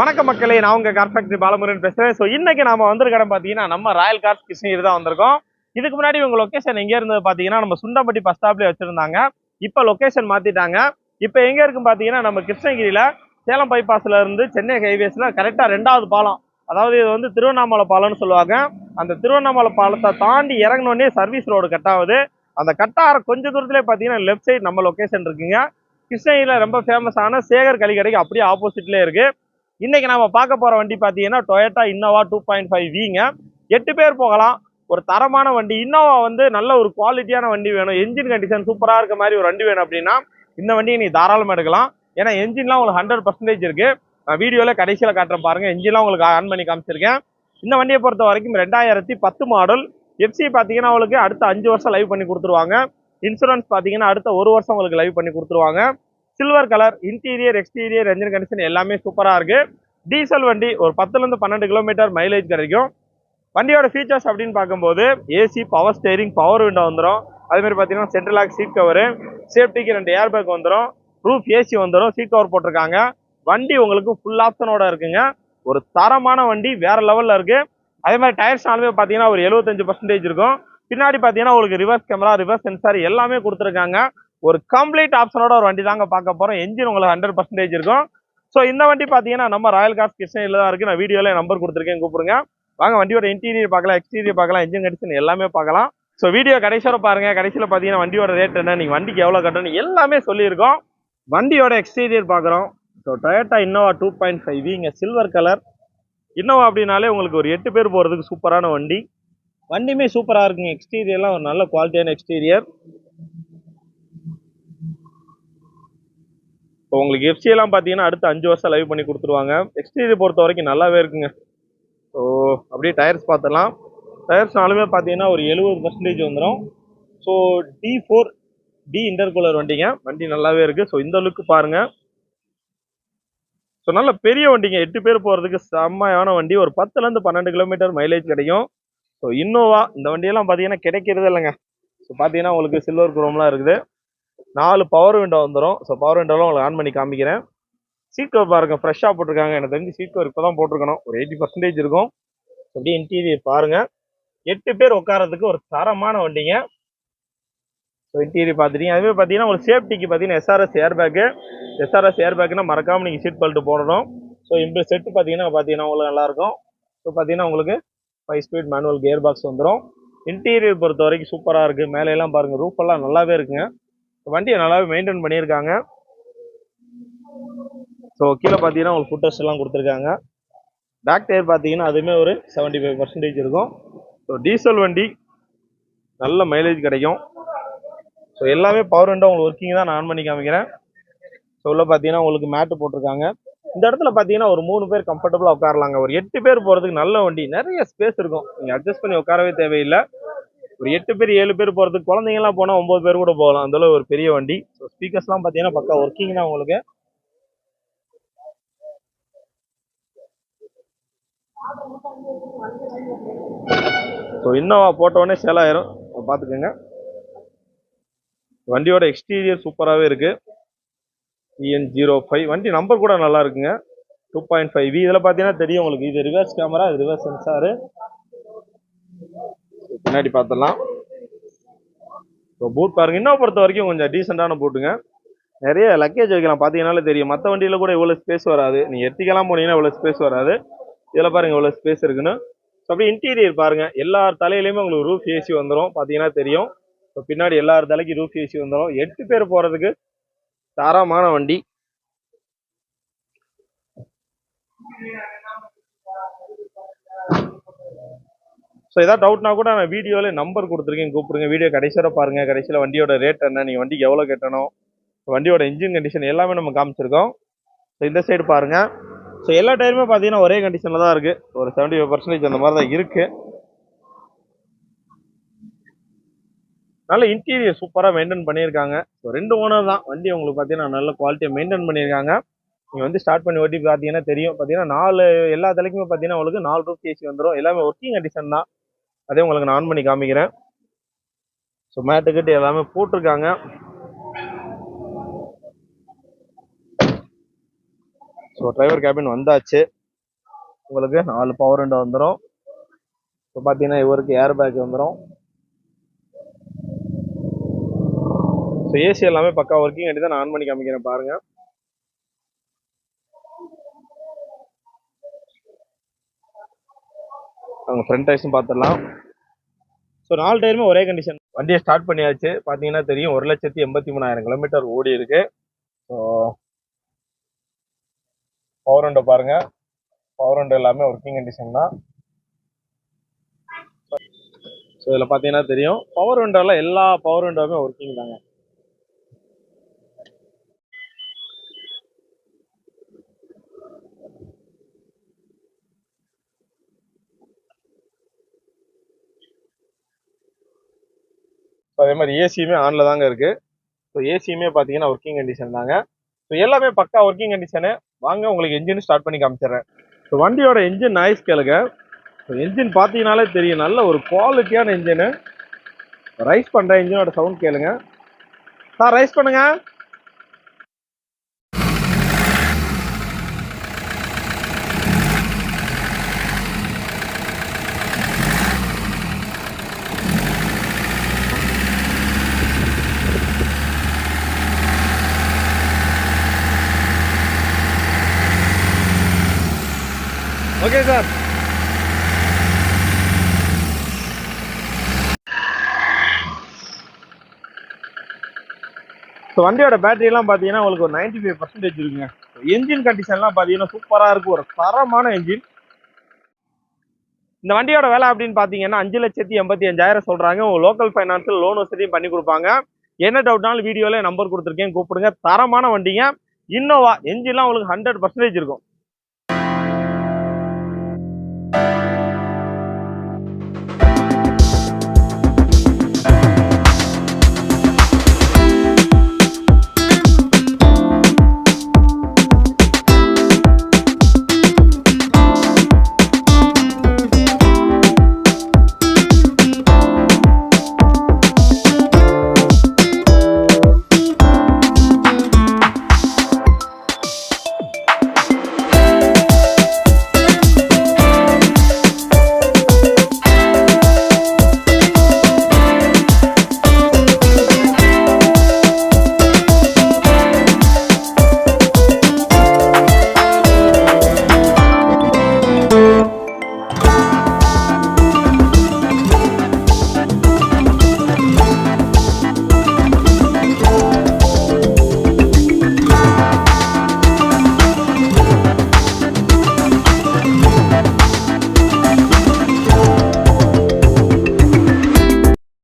வணக்க மக்களே நான் உங்க கார் ஃபேக்டரி பாலமுருகன் பேசுறேன். ஸோ இன்னைக்கு நாம வந்திருக்க பார்த்தீங்கன்னா நம்ம ராயல் கார்ஸ் கிருஷ்ணகிரி தான் வந்திருக்கோம். இதுக்கு முன்னாடி உங்க லொக்கேஷன் எங்க இருந்தது பார்த்தீங்கன்னா நம்ம சுண்டம்பட்டி பஸ் ஸ்டாப்லேயே வச்சிருந்தாங்க. இப்போ லொக்கேஷன் மாத்திட்டாங்க. இப்போ எங்க இருக்கு பார்த்தீங்கன்னா நம்ம கிருஷ்ணகிரியில சேலம் பைபாஸ்ல இருந்து சென்னை ஹைவேஸ்ல கரெக்டா ரெண்டாவது பாலம். அதாவது இது வந்து திருவண்ணாமலை பாலம்னு சொல்லுவாங்க. அந்த திருவண்ணாமலை பாலத்தை தாண்டி இறங்கினோடனே சர்வீஸ் ரோடு கட் ஆகுது. அந்த கட்டார கொஞ்ச தூரத்துலேயே பார்த்தீங்கன்னா லெஃப்ட் சைடு நம்ம லொக்கேஷன் இருக்குங்க. கிருஷ்ணகிரியில் ரொம்ப ஃபேமஸான சேகர் கலிக்கடைக்கு அப்படியே ஆப்போசிட்லேயே இருக்குது இன்னைக்கு நம்ம பார்க்க போகிற வண்டி பார்த்தீங்கன்னா Toyota Innova two point five விங்க எட்டு பேர் போகலாம். ஒரு தரமான வண்டி. இன்னோவா வந்து நல்ல ஒரு குவாலிட்டியான வண்டி வேணும். என்ஜின் கண்டிஷன் சூப்பராக இருக்க மாதிரி ஒரு வண்டி வேணும் அப்படின்னா இந்த வண்டியை நீ தாராளமாக எடுக்கலாம். ஏன்னா என்ஜின்லாம் உங்களுக்கு ஹண்ட்ரட் பர்சன்டேஜ் இருக்குது நான் வீடியோவில் கடைசியில் காட்டுறேன் பாருங்கள் என்ஜின்லாம் உங்களுக்கு ஆன் பண்ணி காமிச்சிருக்கேன். இந்த வண்டியை பொறுத்த வரைக்கும் ரெண்டாயிரத்தி பத்து மாடல் எஃப்சி பார்த்தீங்கன்னா உங்களுக்கு அடுத்த அஞ்சு வருஷம் லைவ் பண்ணி கொடுத்துருவாங்க. இன்சூரன்ஸ் பார்த்தீங்கன்னா அடுத்த ஒரு வருஷம் உங்களுக்கு லைவ் பண்ணி கொடுத்துருவாங்க. Silver colour interior exterior engine condition எல்லாமே சூப்பராக இருக்குது டீசல் வண்டி ஒரு பத்துலேருந்து பன்னெண்டு கிலோமீட்டர் மைலேஜ் கிடைக்கும் வண்டியோட ஃபீச்சர்ஸ் அப்படின்னு பார்க்கும்போது AC power steering power window வந்துடும் அதுமாதிரி பார்த்தீங்கன்னா சென்ட்ரல் லாக் சீட் கவரு சேஃப்டிக்கு ரெண்டு ஏர் பேக் வந்துடும் ரூஃப் ஏசி வந்துடும் சீட் கவர் போட்டிருக்காங்க. வண்டி உங்களுக்கு ஃபுல் ஆப்ஷனோட இருக்குங்க. ஒரு தரமான வண்டி வேற லெவலில் இருக்கு. அதே மாதிரி டயர்ஸ்னாலுமே பார்த்தீங்கன்னா ஒரு எழுபத்தஞ்சு பர்சன்டேஜ் இருக்கும். பின்னாடி பார்த்தீங்கன்னா உங்களுக்கு ரிவர்ஸ் கேமரா ரிவர்ஸ் சென்சார் எல்லாமே கொடுத்துருக்காங்க. ஒரு கம்ப்ளீட் ஆப்ஷனோட ஒரு வண்டி தாங்க பார்க்க போறோம். என்ஜின் உங்களுக்கு ஹண்ட்ரட் பர்சன்டேஜ் இருக்கும். ஸோ இந்த வண்டி பார்த்தீங்கன்னா நம்ம ராயல் காஸ் கிருஷ்ணகிரியில் தான் இருக்கு. நான் வீடியோல நம்பர் கொடுத்துருக்கேன். கூப்பிடுங்க. வாங்க வண்டியோட இன்டீரியர் பார்க்கலாம் எக்ஸ்டீரியர் பார்க்கலாம் என்ஜின் கண்டிஷன் எல்லாமே பார்க்கலாம். ஸோ வீடியோ கடைசியோட பாருங்க. கடைசியில் பார்த்தீங்கன்னா வண்டியோட ரேட் என்ன நீங்கள் வண்டிக்கு எவ்வளோ கட்டணும் எல்லாமே சொல்லியிருக்கோம். வண்டியோட எக்ஸ்டீரியர் பார்க்குறோம். So Toyota Innova two point five இங்கே சில்வர் கலர் இன்னோவா அப்படின்னாலே உங்களுக்கு ஒரு எட்டு பேர் போகிறதுக்கு சூப்பரான வண்டி. வண்டியுமே சூப்பராக இருக்குங்க. எக்ஸ்டீரியர்லாம் ஒரு நல்ல குவாலிட்டியான எக்ஸ்டீரியர் இப்போ உங்களுக்கு எஃப்சி எல்லாம் பார்த்தீங்கன்னா அடுத்த அஞ்சு வருஷம் லைவ் பண்ணி கொடுத்துருவாங்க. எக்ஸ்டீரியர் பொறுத்த வரைக்கும் நல்லாவே இருக்குங்க. ஸோ அப்படியே டயர்ஸ் பார்த்துடலாம். டயர்ஸ்னாலுமே பார்த்தீங்கன்னா ஒரு எழுபது பர்சன்டேஜ் வந்துடும் so D four D intercooler வண்டிங்க. வண்டி நல்லாவே இருக்கு. ஸோ இந்த லுக்கு பாருங்க. ஸோ நல்ல பெரிய வண்டிங்க. எட்டு பேர் போகிறதுக்கு செம்மையான வண்டி. ஒரு பத்துலேருந்து பன்னெண்டு கிலோமீட்டர் மைலேஜ் கிடைக்கும். ஸோ இன்னோவா இந்த வண்டியெல்லாம் பார்த்தீங்கன்னா கிடைக்கிறது இல்லைங்க. ஸோ பார்த்தீங்கன்னா உங்களுக்கு சில்வர் குரோம்லாம் இருக்குது. நாலு பவர் விண்டோ வந்துடும் ஸோ பவர் விண்டோலாம் உங்களுக்கு ஆன் பண்ணி காமிக்கிறேன். சீட் கவர் பாருங்க ஃப்ரெஷ்ஷாக போட்டிருக்காங்க. எனக்கு தெரிஞ்சு சீட் கவர் இப்போ தான் போட்டிருக்கணும். ஒரு எயிட்டி பர்சன்டேஜ் இருக்கும். அப்படியே இன்டீரியர் பாருங்கள் எட்டு பேர் உட்காரதுக்கு ஒரு தரமான வண்டிங்க. ஸோ இன்டீரியர் பார்த்துட்டீங்க அதுவே பார்த்தீங்கன்னா உங்களுக்கு சேஃப்டிக்கு பார்த்தீங்கன்னா SRS air bag SRS air பேக்குன்னா மறக்காமல் நீங்கள் சீட் பெல்ட் போடணும். ஸோ இந்த செட்டு பார்த்தீங்கன்னா பார்த்தீங்கன்னா உங்களுக்கு நல்லாயிருக்கும் ஸோ பார்த்தீங்கன்னா உங்களுக்கு five speed manual gear box வந்துடும் இன்டீரியர் பொறுத்த வரைக்கும் சூப்பராக இருக்குது மேலே எல்லாம் பாருங்கள் ரூஃப் எல்லாம் நல்லாவே இருக்குங்க. வண்டியை நல்லாவே மெயின்டைன் பண்ணியிருக்காங்க. ஸோ கீழே பார்த்தீங்கன்னா உங்களுக்கு ஃபுட்டர்ஸ் எல்லாம் கொடுத்துருக்காங்க. பேக் டயர் பார்த்தீங்கன்னா அதுவுமே ஒரு செவன்ட்டி ஃபைவ் பர்சன்டேஜ் இருக்கும். ஸோ டீசல் வண்டி நல்ல மைலேஜ் கிடைக்கும். ஸோ எல்லாமே பவர் விண்டோ உங்களுக்கு ஒர்க்கிங் தான் நான் ஆன் பண்ணி காமிக்கிறேன். ஸோ உள்ள பார்த்தீங்கன்னா உங்களுக்கு மேட்டு போட்டிருக்காங்க. இந்த இடத்துல பார்த்தீங்கன்னா ஒரு மூணு பேர் கம்ஃபர்டபுளாக உட்காரலாங்க. ஒரு எட்டு பேர் போகிறதுக்கு நல்ல வண்டி. நிறைய ஸ்பேஸ் இருக்கும். நீங்கள் அட்ஜஸ்ட் பண்ணி உட்காரவே தேவையில்லை. ஒரு எட்டு பேர் ஏழு பேர் போகிறதுக்கு குழந்தைங்கலாம் போனால் ஒம்பது பேர் கூட போகலாம். அந்த ஒரு பெரிய வண்டி. ஸோ ஸ்பீக்கர்ஸ்லாம் பார்த்தீங்கன்னா பக்கா ஒர்க்கிங் தான் உங்களுக்கு. ஸோ இன்னோவா போட்டோடனே சேல் ஆயிரும். பார்த்துக்கோங்க வண்டியோட எக்ஸ்டீரியர் சூப்பராகவே இருக்கு. இஎன் ஜீரோ ஃபைவ் வண்டி நம்பர் கூட நல்லா இருக்குங்க. டூ பாயிண்ட் ஃபைவ் வி இதில் பார்த்தீங்கன்னா தெரியும் உங்களுக்கு. இது ரிவர்ஸ் கேமரா இது ரிவர்ஸ் சென்சாரு பின்னாடி பார்த்துடலாம் ஸோ பூட் பாருங்க. இன்னும் பொறுத்த வரைக்கும் கொஞ்சம் டீசெண்டான பூட்டுங்க நிறைய லக்கேஜ் வைக்கலாம். பார்த்தீங்கனாலே தெரியும். மற்ற வண்டியில் கூட இவ்வளோ ஸ்பேஸ் வராது. நீங்கள் எத்திக்கலாம் போனீங்கன்னா இவ்வளோ ஸ்பேஸ் வராது. இதில் பாருங்க இவ்வளோ ஸ்பேஸ் இருக்குன்னு. ஸோ அப்படியே இன்டீரியர் பாருங்க. எல்லா தலையிலையுமே உங்களுக்கு ரூஃப் ஏசி வந்துடும் பார்த்தீங்கன்னா தெரியும். ஸோ பின்னாடி எல்லார் தலைக்கு ரூஃப் ஏசி வந்துடும் எட்டு பேர் போகிறதுக்கு தாராமான வண்டி. ஸோ ஏதாவது டவுட்னா கூட நான் வீடியோவில் நம்பர் கொடுத்துருக்கேன் கூப்பிடுங்க. வீடியோ கடைசியோட பாருங்கள் கடைசியில் வண்டியோட ரேட் என்ன நீங்கள் வண்டிக்கு எவ்வளோ கட்டணும்? வண்டியோட இன்ஜின் கண்டிஷன் எல்லாமே நம்ம காமிச்சிருக்கோம். ஸோ இந்த சைடு பாருங்கள் ஸோ எல்லா டயருமே பார்த்தீங்கன்னா ஒரே கண்டிஷனில் தான் இருக்குது ஒரு செவன்டி ஃபைவ் பர்சன்டேஜ் அந்த மாதிரி தான் இருக்குது நல்ல இன்டீரியர் சூப்பராக மெயின்டைன் பண்ணியிருக்காங்க. ஸோ ரெண்டு ஓனர் தான். வண்டி உங்களுக்கு பார்த்தீங்கன்னா நல்ல குவாலிட்டியை மெயின்டைன் பண்ணியிருக்காங்க. நீங்கள் வந்து ஸ்டார்ட் பண்ணி ஓட்டி பார்த்தீங்கன்னா தெரியும். பார்த்தீங்கன்னா நாலு எல்லா தலைக்குமே பார்த்தீங்கன்னா உங்களுக்கு நாலு ரூப் ஏசி வந்துடும் எல்லாமே ஒர்க்கிங் கண்டிஷன் தான். அதே உங்களுக்கு நான் ஆன் பண்ணி காமிக்கிறேன். ஸோ மேட்டு கிட்ட எல்லாமே போட்டிருக்காங்க. ஸோ டிரைவர் கேபின் வந்தாச்சு. உங்களுக்கு நாலு பவர் விண்டோ வந்துடும் இப்போ பார்த்தீங்கன்னா இவருக்கு ஏர் பேக் வந்துடும் ஸோ ஏசி எல்லாமே பக்கா ஒர்க்கிங் அடி தான் நான் ஆன் பண்ணி காமிக்கிறேன் பாருங்கள் அவங்க ஃப்ரண்ட் டயர்ஸும் பார்த்துடலாம். ஸோ நாலு டயருமே ஒரே கண்டிஷன் வண்டியை ஸ்டார்ட் பண்ணியாச்சு. பார்த்தீங்கன்னா தெரியும் ஒரு லட்சத்தி எண்பத்தி மூணாயிரம் கிலோமீட்டர் ஓடி இருக்கு. ஸோ பவர் விண்டோ பாருங்க. பவர் விண்டோ எல்லாமே ஒர்க்கிங் கண்டிஷன் தான். ஸோ இதில் பார்த்தீங்கன்னா தெரியும். பவர் விண்டோவில் எல்லா பவர் விண்டோவுமே ஒர்க்கிங் தாங்க. ஸோ அதே மாதிரி ஏசியுமே ஆனில் தாங்க இருக்கு. ஸோ ஏசியுமே பார்த்தீங்கன்னா ஒர்க்கிங் கண்டிஷன் தாங்க. ஸோ எல்லாமே பக்கா ஒர்க்கிங் கண்டிஷனு வாங்க உங்களுக்கு என்ஜின் ஸ்டார்ட் பண்ணி காமிச்சிடுறேன். ஸோ வண்டியோட என்ஜின் நாய்ஸ் கேளுங்க. ஸோ என்ஜின் பார்த்தீங்கனாலே தெரியும். நல்ல ஒரு குவாலிட்டியான என்ஜினு ரைஸ் பண்ணுற என்ஜினோட சவுண்ட் கேளுங்க. சார் ரைஸ் பண்ணுங்கள் ஓகே சார் ஸோ வண்டியோட பேட்டரியெல்லாம் பார்த்தீங்கன்னா உங்களுக்கு ஒரு நைன்டி ஃபைவ் பர்சன்டேஜ் இருக்குங்க என்ஜின் கண்டிஷன்லாம் பார்த்தீங்கன்னா சூப்பராக இருக்கும் ஒரு தரமான என்ஜின் இந்த வண்டியோட விலை அப்படின்னு பார்த்தீங்கன்னா அஞ்சு லட்சத்தி எண்பத்தி அஞ்சாயிரம் சொல்கிறாங்க உங்கள் லோக்கல் ஃபைனான்ஸில் லோன் வசதியும் பண்ணி கொடுப்பாங்க. என்ன டவுட்னாலும் வீடியோவில் நம்பர் கொடுத்துருக்கேன். கூப்பிடுங்க. தரமான வண்டிங்க. இன்னோவா என்ஜின்லாம் உங்களுக்கு ஹண்ட்ரட் பர்சன்டேஜ் இருக்கும்.